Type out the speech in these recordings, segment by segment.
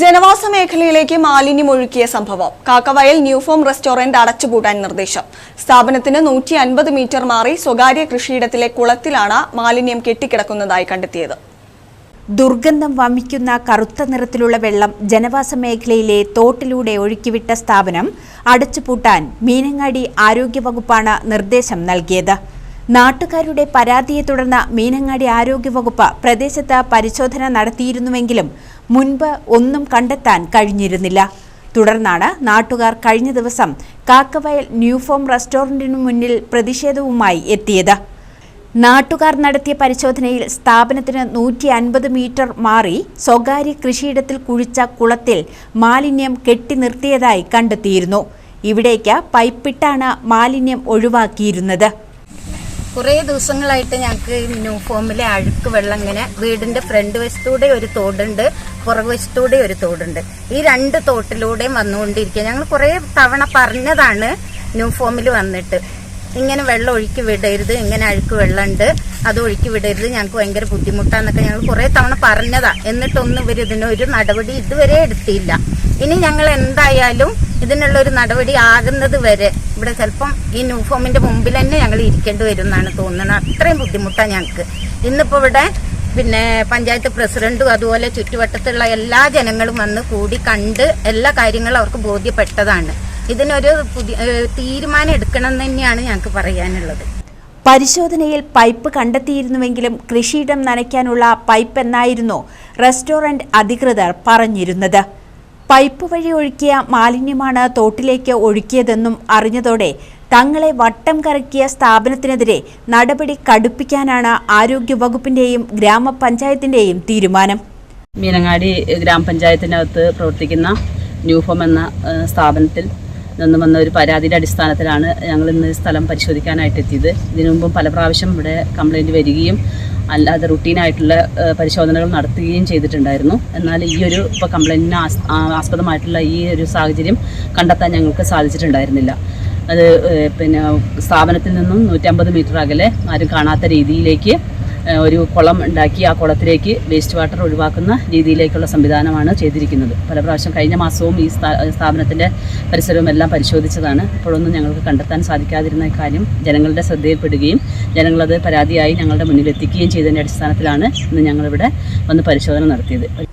ജനവാസ മേഖലയിലേക്ക് മാലിന്യം ഒഴുക്കിയ സംഭവം. കാക്കവയൽ ന്യൂഫോം റെസ്റ്റോറന്റ് അടച്ചുപൂട്ടാൻ നിർദ്ദേശം. സ്ഥാപനത്തിന് നൂറ്റി അൻപത് മീറ്റർ മാറി സ്വകാര്യ കൃഷിയിടത്തിലെ കുളത്തിലാണ് മാലിന്യം കെട്ടിക്കിടക്കുന്നതായി കണ്ടെത്തിയത്. ദുർഗന്ധം വമിക്കുന്ന കറുത്ത നിറത്തിലുള്ള വെള്ളം ജനവാസ മേഖലയിലെ തോട്ടിലൂടെ ഒഴുക്കിവിട്ട സ്ഥാപനം അടച്ചുപൂട്ടാൻ മീനങ്ങാടി ആരോഗ്യവകുപ്പാണ് നിർദ്ദേശം നൽകിയത്. നാട്ടുകാരുടെ പരാതിയെ തുടർന്ന് മീനങ്ങാടി ആരോഗ്യവകുപ്പ് പ്രദേശത്ത് പരിശോധന നടത്തിയിരുന്നുവെങ്കിലും മുൻപ് ഒന്നും കണ്ടെത്താൻ കഴിഞ്ഞിരുന്നില്ല. തുടർന്നാണ് നാട്ടുകാർ കഴിഞ്ഞ ദിവസം കാക്കവയൽ ന്യൂഫോം റെസ്റ്റോറന്റിനു മുന്നിൽ പ്രതിഷേധവുമായി എത്തിയത്. നാട്ടുകാർ നടത്തിയ പരിശോധനയിൽ സ്ഥാപനത്തിന് നൂറ്റി അൻപത് മീറ്റർ മാറി സ്വകാര്യ കൃഷിയിടത്തിൽ കുഴിച്ച കുളത്തിൽ മാലിന്യം കെട്ടി നിർത്തിയതായി കണ്ടെത്തിയിരുന്നു. ഇവിടേക്ക് പൈപ്പിട്ടാണ് മാലിന്യം ഒഴിവാക്കിയിരുന്നത്. കുറേ ദിവസങ്ങളായിട്ട് ഞങ്ങൾക്ക് ന്യൂ ഫോമിലെ അഴുക്ക് വെള്ളം ഇങ്ങനെ വീടിന്റെ ഫ്രണ്ട് വശത്തൂടെ ഒരു തോടുണ്ട് പുറകുവശത്തൂടെ ഒരു തോടുണ്ട്. ഈ രണ്ട് തോട്ടിലൂടെയും വന്നുകൊണ്ടിരിക്കുക ഞങ്ങൾ കുറേ തവണ പറഞ്ഞതാണ് ന്യൂ ഫോമിൽ വന്നിട്ട്. ഇങ്ങനെ വെള്ളം ഒഴുക്കി വിടരുത് ഇങ്ങനെ അഴുക്ക് വെള്ളമുണ്ട് അത് ഒഴുക്കി വിടരുത് ഞങ്ങൾക്ക് ഭയങ്കര ബുദ്ധിമുട്ടാന്നൊക്കെ ഞങ്ങൾ കുറേ തവണ പറഞ്ഞതാ. എന്നിട്ടൊന്നും ഇവർ ഇതിനൊരു നടപടി ഇതുവരെ എടുത്തില്ല. ഇനി ഞങ്ങൾ എന്തായാലും ഇതിനുള്ള ഒരു നടപടി ആകുന്നത് വരെ ഇവിടെ ചിലപ്പം ഈ ന്യൂഫോമിന്റെ മുമ്പിൽ തന്നെ ഞങ്ങൾ ഇരിക്കേണ്ടി വരും എന്നാണ് തോന്നുന്നത്. അത്രയും ബുദ്ധിമുട്ടാണ് ഞങ്ങൾക്ക്. ഇന്നിപ്പോൾ ഇവിടെ പിന്നെ പഞ്ചായത്ത് പ്രസിഡന്റും അതുപോലെ ചുറ്റുവട്ടത്തുള്ള എല്ലാ ജനങ്ങളും വന്ന് കൂടി കണ്ട് എല്ലാ കാര്യങ്ങളും അവർക്ക് ബോധ്യപ്പെട്ടതാണ്. ഇതിനൊരു പുതിയ തീരുമാനം എടുക്കണം എന്ന് തന്നെയാണ് ഞങ്ങൾക്ക് പറയാനുള്ളത്. പരിശോധനയിൽ പൈപ്പ് കണ്ടെത്തിയിരുന്നുവെങ്കിലും കൃഷിയിടം നനയ്ക്കാനുള്ള പൈപ്പ് എന്നായിരുന്നു റെസ്റ്റോറന്റ് അധികൃതർ പറഞ്ഞിരുന്നത്. പൈപ്പ് വഴി ഒഴുക്കിയ മാലിന്യമാണ് തോട്ടിലേക്ക് ഒഴുക്കിയതെന്നും അറിഞ്ഞതോടെ തങ്ങളെ വട്ടം കറക്കിയ സ്ഥാപനത്തിനെതിരെ നടപടി കടുപ്പിക്കാനാണ് ആരോഗ്യവകുപ്പിന്റെയും ഗ്രാമപഞ്ചായത്തിന്റെയും തീരുമാനം. മീനങ്ങാടി ഗ്രാമപഞ്ചായത്തിനകത്ത് പ്രവർത്തിക്കുന്ന ന്യൂഫോം എന്ന സ്ഥാപനത്തിൽ നിന്ന് വന്ന ഒരു പരാതിയുടെ അടിസ്ഥാനത്തിലാണ് ഞങ്ങൾ ഇന്ന് സ്ഥലം പരിശോധിക്കാനായിട്ട് എത്തിയത് ഇതിനു മുമ്പും പല പ്രാവശ്യം ഇവിടെ കംപ്ലൈന്റ് വരികയും അല്ലാതെ റുട്ടീനായിട്ടുള്ള പരിശോധനകൾ നടത്തുകയും ചെയ്തിട്ടുണ്ടായിരുന്നു. എന്നാൽ ഈ ഒരു ഇപ്പോൾ കംപ്ലൈന്റിന് ആസ്പദമായിട്ടുള്ള ഈ ഒരു സാഹചര്യം കണ്ടെത്താൻ ഞങ്ങൾക്ക് സാധിച്ചിട്ടുണ്ടായിരുന്നില്ല. അത് പിന്നെ സ്ഥാപനത്തിൽ നിന്നും നൂറ്റമ്പത് മീറ്റർ അകലെ ആരും കാണാത്ത രീതിയിലേക്ക് ഒരു കുളം ഉണ്ടാക്കി ആ കുളത്തിലേക്ക് വേസ്റ്റ് വാട്ടർ ഒഴിവാക്കുന്ന രീതിയിലേക്കുള്ള സംവിധാനമാണ് ചെയ്തിരിക്കുന്നത്. പല പ്രാവശ്യം കഴിഞ്ഞ മാസവും ഈ സ്ഥാ- സ്ഥാപനത്തിന്റെ പരിസരവും എല്ലാം പരിശോധിച്ചതാണ്. അപ്പോഴൊന്നും ഞങ്ങൾക്ക് കണ്ടെത്താൻ സാധിക്കാതിരുന്ന കാര്യം ജനങ്ങളുടെ ശ്രദ്ധയിൽപ്പെടുകയും ജനങ്ങളത് പരാതിയായി ഞങ്ങളുടെ മുന്നിലെത്തിക്കുകയും ചെയ്തതിന്റെ അടിസ്ഥാനത്തിലാണ് ഇന്ന് ഞങ്ങളിവിടെ വന്ന് പരിശോധന നടത്തിയത്.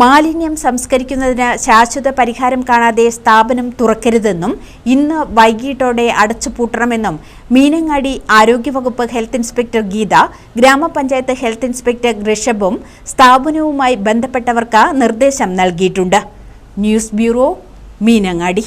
മാലിന്യം സംസ്കരിക്കുന്നതിന് ശാശ്വത പരിഹാരം കാണാതെ സ്ഥാപനം തുറക്കരുതെന്നും ഇന്ന് വൈകിട്ടോടെ അടച്ചുപൂട്ടണമെന്നും മീനങ്ങാടി ആരോഗ്യവകുപ്പ് ഹെൽത്ത് ഇൻസ്പെക്ടർ ഗീത ഗ്രാമപഞ്ചായത്ത് ഹെൽത്ത് ഇൻസ്പെക്ടർ ഋഷഭും സ്ഥാപനവുമായി ബന്ധപ്പെട്ടവർക്ക് നിർദ്ദേശം നൽകിയിട്ടുണ്ട്. News bureau Meenangadi.